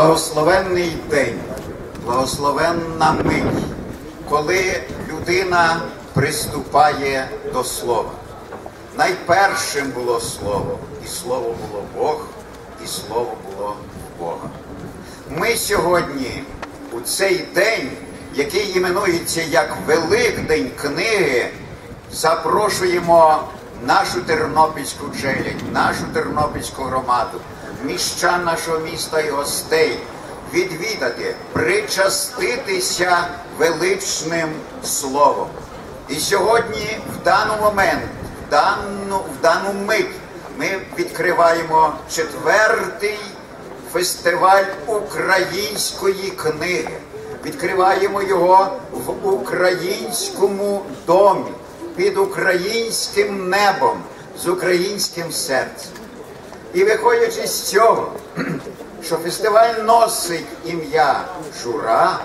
Благословенний день, благословенна мить, коли людина приступає до слова. Найпершим було слово, і слово було Бог, і слово було Бога. Ми сьогодні у цей день, який іменується як Великдень книги, запрошуємо нашу тернопільську челядь, нашу тернопільську громаду, міщан нашого міста і гостей відвідати, причаститися величним словом. І сьогодні, в даний момент, в дану, в дану мить, ми відкриваємо четвертий фестиваль української книги. Відкриваємо його в українському домі, під українським небом, з українським серцем. І виходячи з цього, що фестиваль носить ім'я Жура,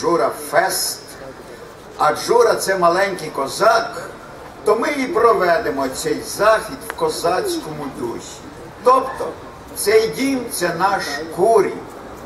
Жура Фест, а Джура це маленький козак, то ми і проведемо цей захід в козацькому дусі. Тобто цей дім це наш курінь,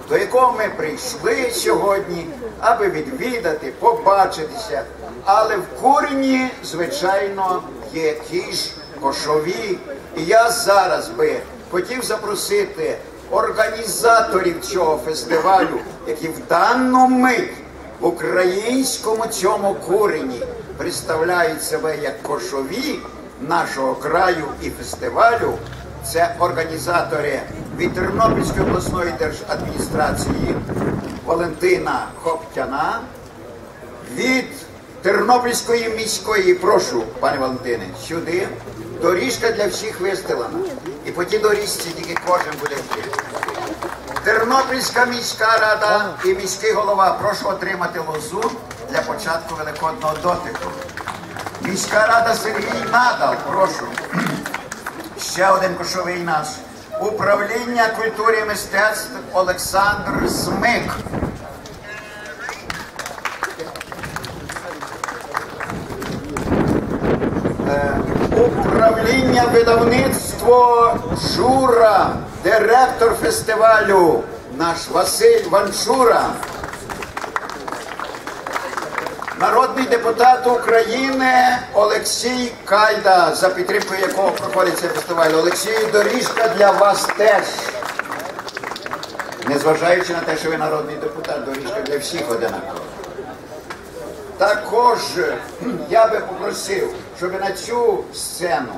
до якого ми прийшли сьогодні, аби відвідати, побачитися. Але в курені, звичайно, є ті ж кошові. І я зараз би хотів запросити організаторів цього фестивалю, які в дану мить в українському цьому курені представляють себе як кошові нашого краю і фестивалю. Це організатори від Тернопільської обласної держадміністрації Валентина Хоптяна, від Тернопільської міської, прошу, пане Валентине, сюди. Доріжка для всіх вистелена. І по тій доріжці тільки кожен буде йти. Тернопільська міська рада і міський голова, прошу отримати лозу для початку великодного дотику. Міська рада Сергій Надал, прошу. Ще один кошовий наш. Управління культури і мистецтв Олександр Смик. Е, Управління видавництво Жура, директор фестивалю наш Василь Ванчура. Народний депутат України Олексій Кайда, за підтримкою якого проходить цей фестиваль. Олексій, доріжка для вас теж. Незважаючи на те, що ви народний депутат, доріжка для всіх одинакова. Також я би попросив, щоб на цю сцену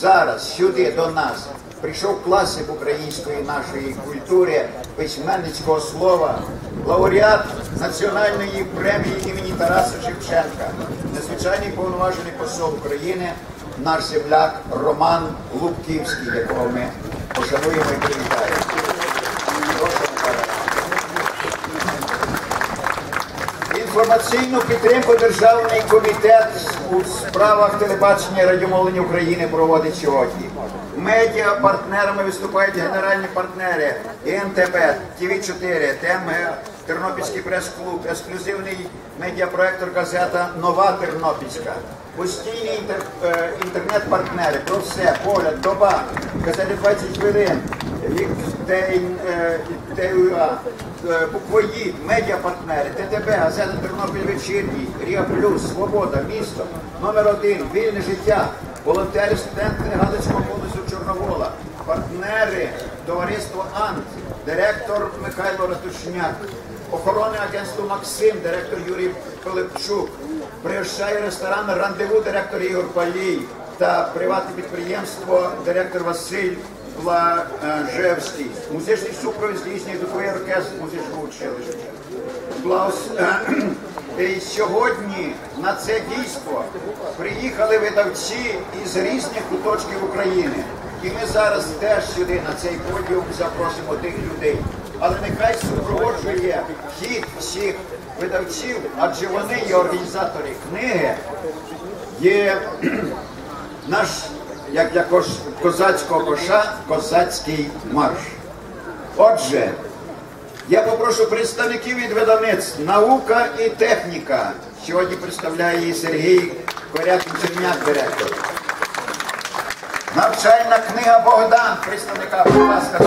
зараз сюди до нас прийшов класик української нашої культури, письменницького слова, лауреат національної премії імені Тараса Шевченка, незвичайний повноважений посол України, наш земляк Роман Лубківський, якого ми пошануємо і привітаємо. Прошу, Михайло. Він Інформаційну підтримку Державний комітет у справах телебачення і радіомовлення України проводить сьогодні. Медіа партнерами виступають генеральні партнери ІНТБ, ТВ4, ТМГ, Тернопільський прес-клуб, ексклюзивний медіапроектор газета Нова Тернопільська. Постійні е, інтернет-партнери про все, погляд, доба, газети 20 хвилин, ТЮА, е, буквоїд, медіапартнери, ТТБ, газета Тернопіль вечірній, Ріа Плюс, Свобода, місто, номер один, вільне життя, волонтери, студенти Галицького колесу Чорновола, партнери, товариство Ант, директор Михайло Ратушняк, охоронне агентство Максим, директор Юрій Пилипчук, пригощає ресторан Рандеву, директор Ігор Палій та приватне підприємство, директор Василь Блажевський. Музичний супровід здійснює духовий оркестр музичного училища. Блаус... І сьогодні на це дійство приїхали видавці із різних куточків України. І ми зараз теж сюди на цей подіум запросимо тих людей. Але нехай супроводжує хід всіх видавців, адже вони є організатори книги, є наш, як для козацького коша, козацький марш. Отже, я попрошу представників від видавництв Наука і техніка. Сьогодні представляє її Сергій Корякін Черняк, директор. Навчальна книга Богдан, представника, будь ласка.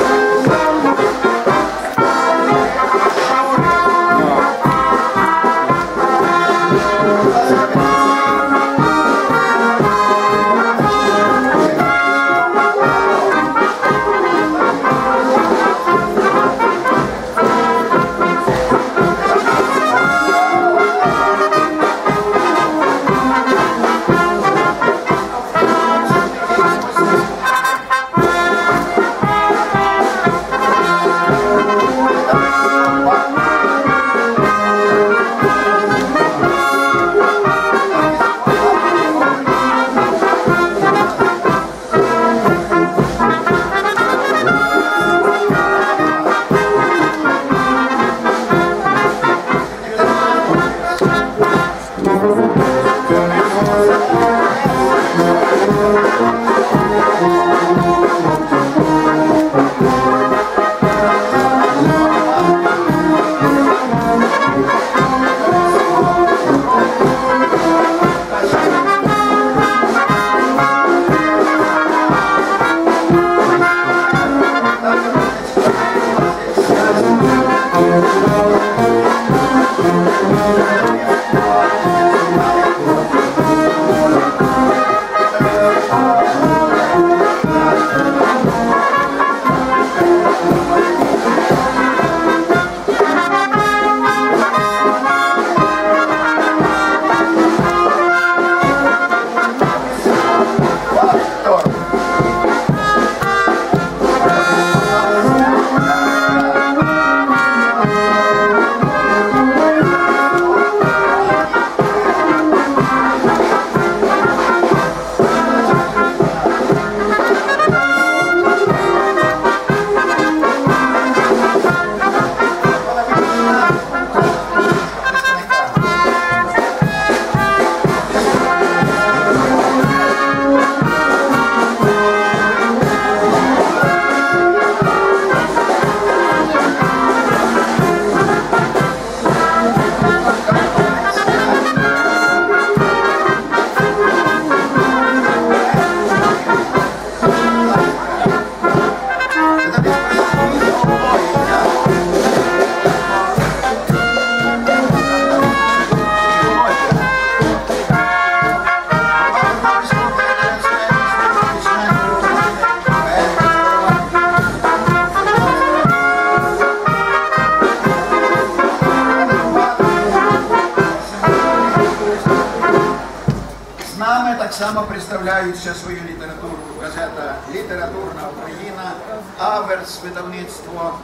Так само представляють ще свою літературу. Газета Літературна Україна, Аверс, видавництво,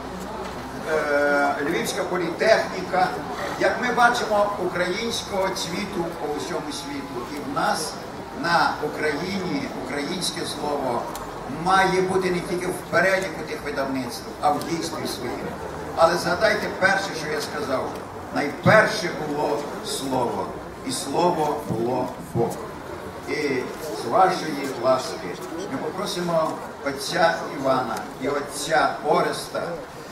е, Львівська політехніка. Як ми бачимо, українського цвіту по всьому світу. І в нас на Україні українське слово має бути не тільки в переліку тих видавництв, а в дійстві своїм. Але згадайте перше, що я сказав. Найперше було слово, і слово було Бог. І з вашої ласки ми попросимо отця Івана і отця Ореста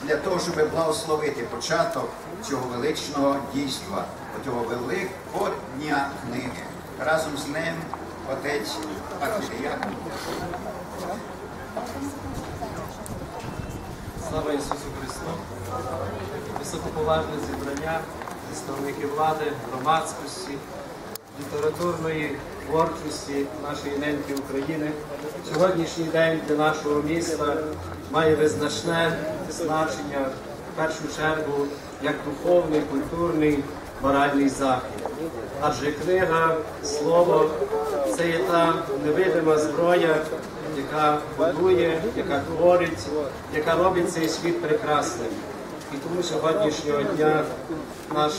для того, щоб благословити початок цього величного дійства, цього великого дня книги. Разом з ним отець Архієрк. Слава Ісусу Христу! Високоповажне зібрання представники влади, громадськості, літературної творчості нашої неньки України. Сьогоднішній день для нашого міста має визначне значення в першу чергу як духовний, культурний, моральний захід. Адже книга, слово це є та невидима зброя, яка будує, яка творить, яка робить цей світ прекрасним. І тому сьогоднішнього дня наш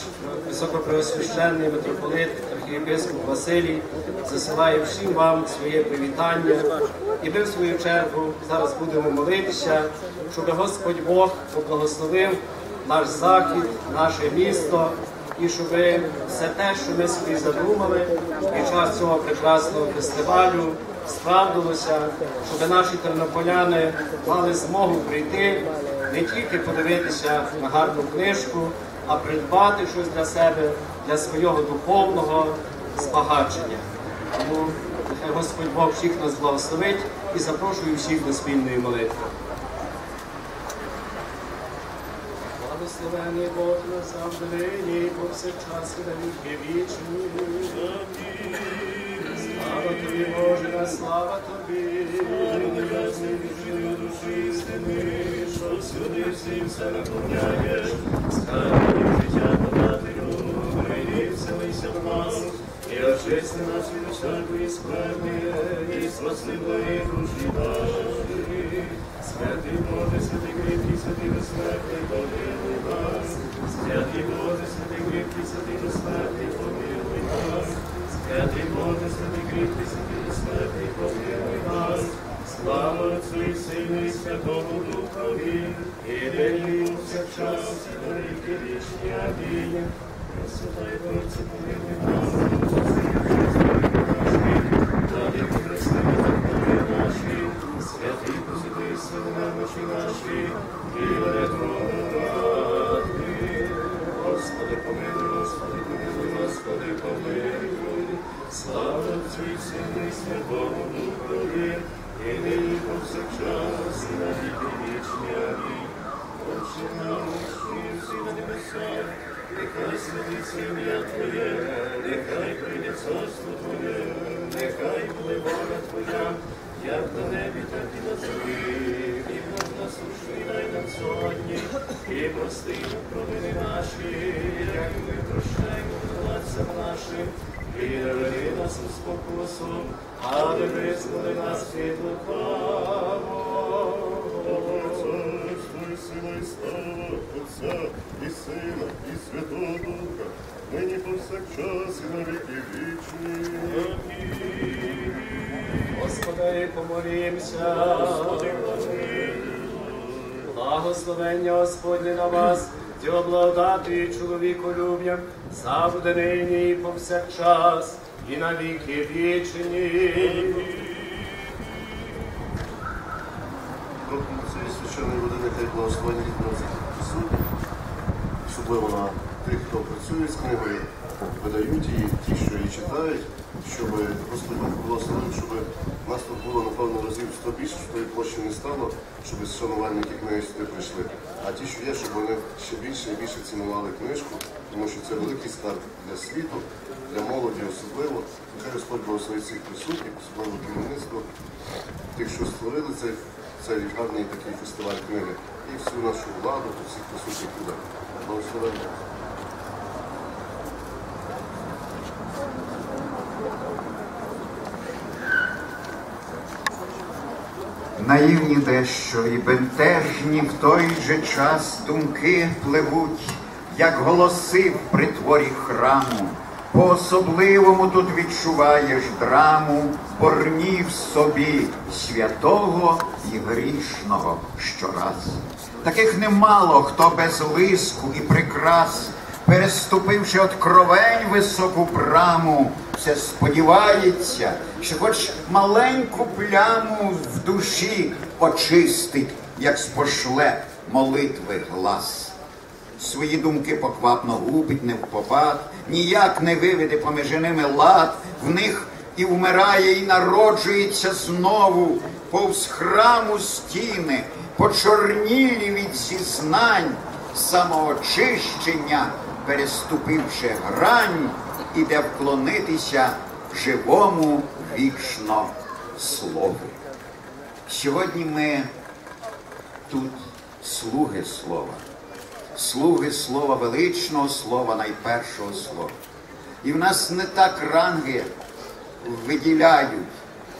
високопреосвященний митрополит, архієпископ Василій засилає всім вам своє привітання. І ми, в свою чергу, зараз будемо молитися, щоб Господь Бог поблагословив наш захід, наше місто, і щоб все те, що ми собі задумали під час цього прекрасного фестивалю, справдилося, щоб наші тернополяни мали змогу прийти не тільки подивитися на гарну книжку, а придбати щось для себе, для свого духовного збагачення. Тому нехай Господь Бог всіх нас благословить і запрошую всіх до спільної молитви. Благословений Бог назавжди нині, повсякчас і на віки вічні. Слава тобі, Боже, на слава тобі. душі істини, що всюди всім все наповняєш. Скарбі життя прийди, в нас. І очисти нас від усякої скверни, і спаси благі душі наші. Святий Боже, святий кріпкий, святий безсмертний, помилуй нас. Святий Боже, святий кріпкий, святий безсмертний, помилуй нас. Святий Боже, святий кріпкий, святий безсмертний, помилуй нас. Слава Отцю і Сину і Святому Духові, і нині і повсякчас, і на віки вічні. Амінь. Пресвятай Боже, Сина, і Святого Духа, нині повсякчас і на віки вічні. Господи, помолімся. Благословення Господнє на вас, Діо благодати і чоловіколюб'ям, завжди нині і повсякчас, і на віки вічні. Священної води нехай благословення від нас особливо на тих, хто працює з книгою, видають її, ті, що її читають, щоб Господь Бог благословив, щоб нас тут було, напевно, разів сто більше, що тої площі не стало, щоб шанувальники книги сюди прийшли. А ті, що є, щоб вони ще більше і більше цінували книжку, тому що це великий скарб для світу, для молоді особливо. Нехай Господь благословить всіх присутніх, особливо керівництво, тих, що створили цей, цей гарний такий фестиваль книги, і всю нашу владу, всіх присутніх людей. Благословення. Наївні дещо і бентежні в той же час думки пливуть, як голоси в притворі храму, По-особливому тут відчуваєш драму, порнів собі святого і грішного щораз. Таких немало, хто без лиску і прикрас, переступивши откровень високу браму, все сподівається, що хоч маленьку пляму в душі очистить, як спошле молитви глас. Свої думки поквапно губить не впопад, ніяк не виведе поміж ними лад, в них і вмирає, і народжується знову, повз храму стіни, почорнілі від зізнань, самоочищення, переступивши грань, іде вклонитися живому вічно слову. Сьогодні ми тут слуги слова слуги слова величного слова, найпершого слова. І в нас не так ранги виділяють,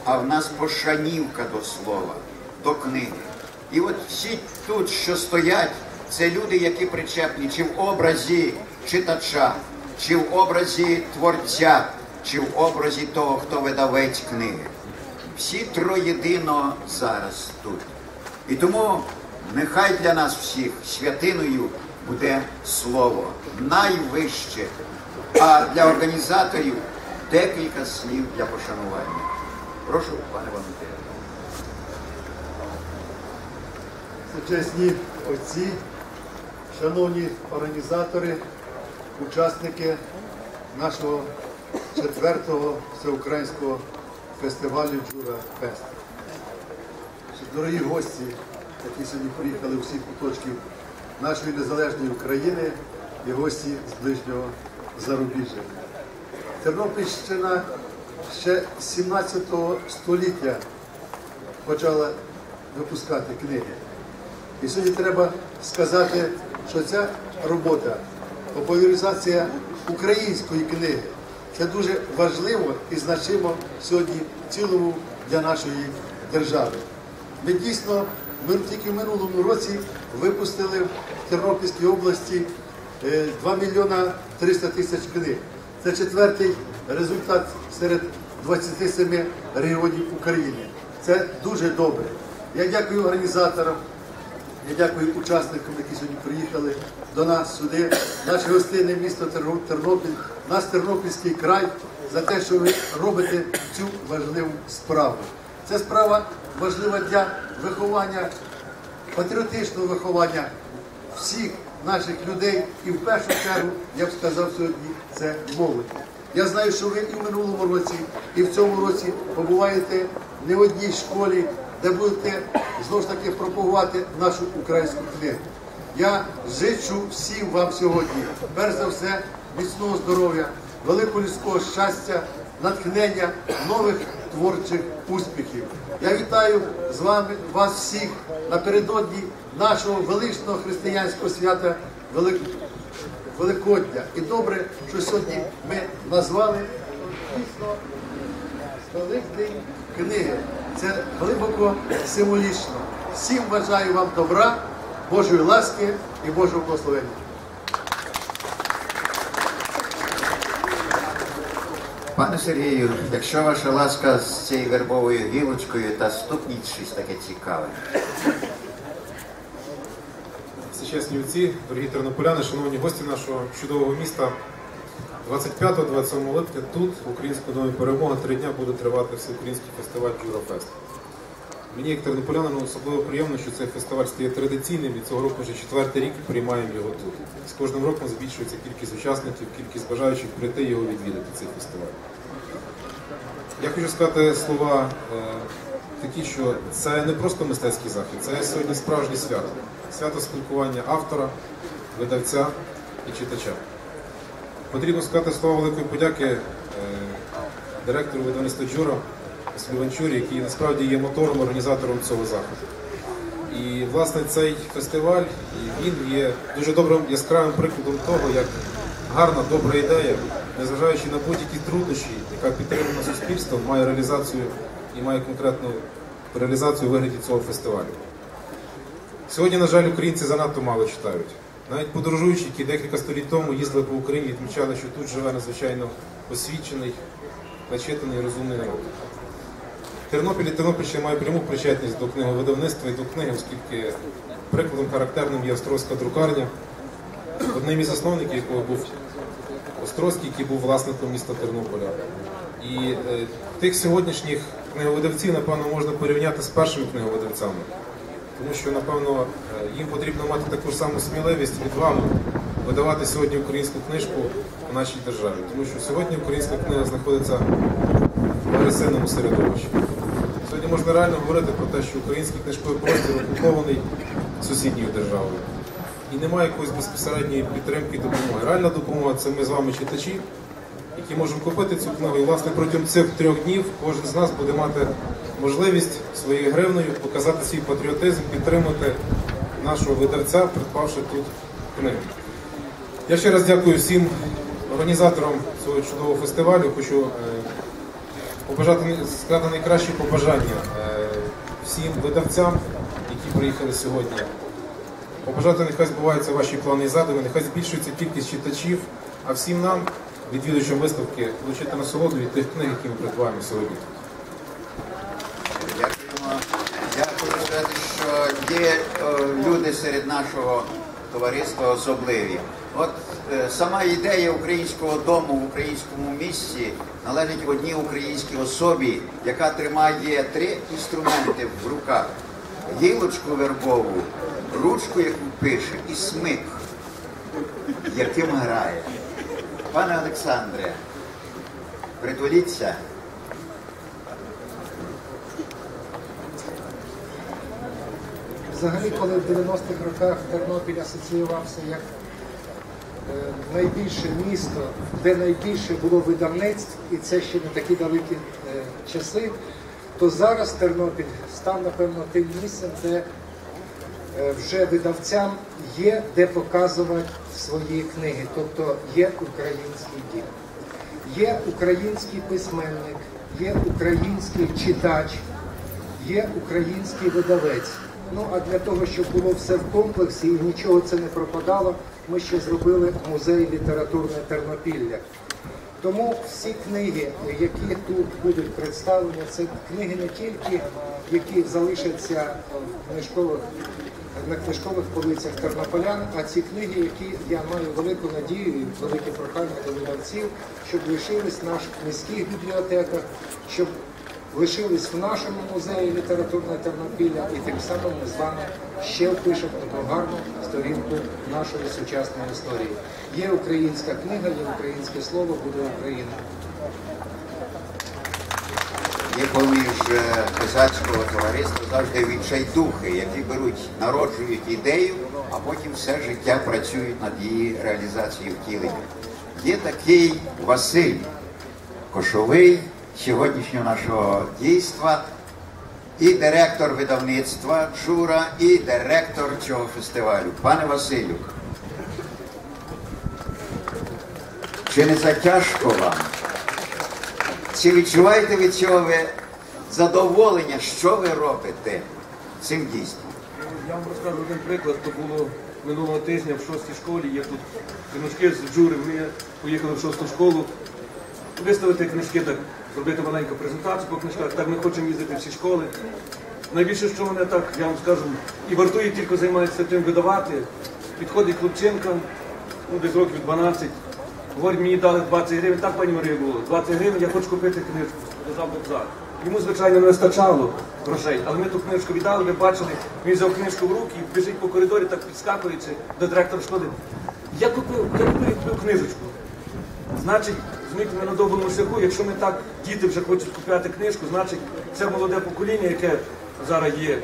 а в нас пошанівка до слова, до книги. І от всі тут, що стоять, це люди, які причепні чи в образі читача, чи в образі творця, чи в образі того, хто видавець книги. Всі троєдино зараз тут. І тому нехай для нас всіх святиною буде слово найвище, а для організаторів декілька слів для пошанування. Прошу, пане Валентине. Чесні отці, шановні організатори, учасники нашого четвертого всеукраїнського фестивалю Джура Фест. Дорогі гості, які сьогодні приїхали всіх куточків нашої незалежної України і гості з ближнього зарубіжжя. Тернопільщина ще 17 століття почала випускати книги. І сьогодні треба сказати, що ця робота, популяризація української книги, це дуже важливо і значимо сьогодні в цілому для нашої держави. Ми дійсно ми тільки в минулому році випустили в Тернопільській області е, 2 мільйона 300 тисяч книг. Це четвертий результат серед 27 регіонів України. Це дуже добре. Я дякую організаторам, я дякую учасникам, які сьогодні приїхали до нас сюди, наше гостинне місто Тернопіль, наш Тернопільський край за те, що ви робите цю важливу справу. Це справа важлива для виховання, патріотичного виховання всіх наших людей і в першу чергу, я б сказав сьогодні, це молодь. Я знаю, що ви і в минулому році, і в цьому році побуваєте не в одній школі, де будете знову ж таки пропагувати нашу українську книгу. Я зичу всім вам сьогодні, перш за все, міцного здоров'я, великого людського щастя, натхнення, нових творчих успіхів. Я вітаю з вами вас всіх напередодні нашого величного християнського свята Велик... Великодня. І добре, що сьогодні ми назвали дійсно Великдень книги. Це глибоко символічно. Всім бажаю вам добра, Божої ласки і Божого благословення. Пане Сергію, якщо ваша ласка з цією вербовою гілочкою та стукніть щось таке цікаве. Всечесні отці, дорогі тернополяни, шановні гості нашого чудового міста. 25-27 липня тут, в Українському домі перемоги, три дня буде тривати всеукраїнський фестиваль Джурофест. Мені, як тернополянину, особливо приємно, що цей фестиваль стає традиційним і цього року вже четвертий рік приймаємо його тут. З кожним роком збільшується кількість учасників, кількість бажаючих прийти його відвідати, цей фестиваль. Я хочу сказати слова е, такі, що це не просто мистецький захід, це сьогодні справжнє свято. Свято спілкування автора, видавця і читача. Потрібно сказати слова великої подяки е, директору видавництва Джура Ванчурі, який насправді є мотором, організатором цього заходу. І власне цей фестиваль він є дуже добрим яскравим прикладом того, як гарна, добра ідея, незважаючи на будь-які труднощі, яка підтримана суспільством, має реалізацію і має конкретну реалізацію вигляді цього фестивалю. Сьогодні, на жаль, українці занадто мало читають. Навіть подорожуючі, які декілька століть тому їздили по Україні, відмічали, що тут живе надзвичайно освічений, начитаний, розумний народ. Тернопіль і Тернопільщина має пряму причетність до книговидавництва і до книги, оскільки прикладом характерним є Острозька друкарня, одним із засновників якого був Острозький, який був власником міста Тернополя. І е, тих сьогоднішніх книговидавців, напевно, можна порівняти з першими книговидавцями. Тому що, напевно, е, їм потрібно мати таку ж саму сміливість відвагу видавати сьогодні українську книжку в нашій державі. Тому що сьогодні українська книга знаходиться в агресивному середовищі. Сьогодні можна реально говорити про те, що український книжковий простір окупований сусідньою державою. І немає якоїсь безпосередньої підтримки і допомоги. Реальна допомога це ми з вами читачі, які можемо купити цю книгу. І власне протягом цих трьох днів кожен з нас буде мати можливість своєю гривнею показати свій патріотизм, підтримати нашого видавця, придбавши тут книгу. Я ще раз дякую всім організаторам цього чудового фестивалю. Хочу е, побажати сказати найкращі побажання е, всім видавцям, які приїхали сьогодні. Побажати, нехай збуваються ваші плани і задуми, нехай збільшується кількість читачів, а всім нам, відвідувачам виставки, отримати насолоду від тих книг, які ми придбаємо сьогодні. Дякуємо. Я хочу сказати, що є е, люди серед нашого товариства особливі. От е, сама ідея українського дому в українському місті належить одній українській особі, яка тримає три інструменти в руках: гілочку вербову, ручку, яку пише, і смик, яким грає. Пане Олександре, притуліться. Взагалі, коли в 90-х роках Тернопіль асоціювався як е, найбільше місто, де найбільше було видавництв, і це ще не такі далекі е, часи, то зараз Тернопіль став, напевно, тим місцем, де е, вже видавцям є де показувати свої книги, тобто є український дім. Є український письменник, є український читач, є український видавець. Ну а для того, щоб було все в комплексі і нічого це не пропадало, ми ще зробили музей літературне Тернопілля. Тому всі книги, які тут будуть представлені, це книги не тільки, які залишаться в книжкових на книжкових полицях тернополян, а ці книги, які я маю велику надію і велике прохання до видавців, щоб лишились в наших міських бібліотеках, щоб лишились в нашому музеї літературної Тернопілля, і тим самим ми з вами ще впишемо таку гарну сторінку нашої сучасної історії. Є українська книга, є українське слово, буде Україна. Є поміж е, козацького товариства завжди відчайдухи, які беруть, народжують ідею, а потім все життя працюють над її реалізацією втілення. Є такий Василь Кошовий сьогоднішнього нашого дійства, і директор видавництва Джура, і директор цього фестивалю. Пане Василю, чи не затяжко вам? Чи відчуваєте від цього ви задоволення, що ви робите цим дійством? Я вам розкажу один приклад. То було минулого тижня в шостій школі. Є тут книжки з джури. Ми поїхали в шосту школу виставити книжки, так зробити маленьку презентацію по книжках. Так ми хочемо їздити всі школи. Найбільше, що мене так, я вам скажу, і вартує тільки займатися тим видавати. Підходить хлопчинка, ну десь років 12. Говорить, мені дали 20 гривень, так пані Марія було, 20 гривень, я хочу купити книжку. Лежав бокзар. Йому, звичайно, не вистачало грошей, але ми ту книжку віддали, ви бачили, він взяв книжку в руки, біжить по коридорі, так підскакуючи до директора школи. Я купив, я купив книжечку. Значить, розумієте, ми на довгому шляху, якщо ми так, діти вже хочуть купляти книжку, значить це молоде покоління, яке зараз є,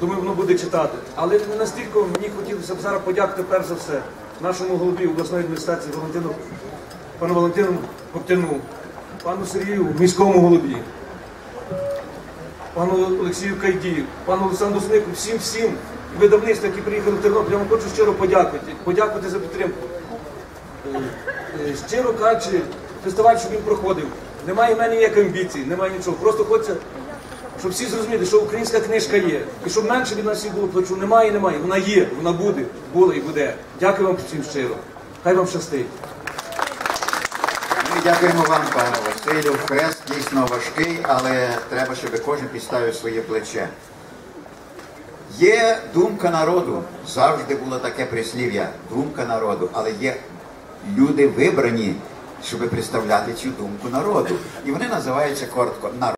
думаю, воно буде читати. Але не настільки мені хотілося б зараз подякувати перш за все нашому голові обласної адміністрації Валентину, пану Валентину Коптяну, пану Сергію, міському голові, пану Олексію Кайдію, пану Олександру Снику, всім всім видавництвам, які приїхали в Тернопіль, я вам хочу щиро подякувати, подякувати за підтримку. Е, е, щиро кажучи, фестиваль, щоб він проходив. Немає в мене ніяких амбіцій, немає нічого. Просто хочеться, щоб всі зрозуміли, що українська книжка є. І щоб менше від нас всіх було плачу. Немає, немає. Вона є, вона буде, була і буде. Дякую вам всім щиро. Хай вам щастить. Ми дякуємо вам, пане Василю. Хрест дійсно важкий, але треба, щоб кожен підставив своє плече. Є думка народу, завжди було таке прислів'я, думка народу, але є люди вибрані, щоб представляти цю думку народу. І вони називаються коротко народ.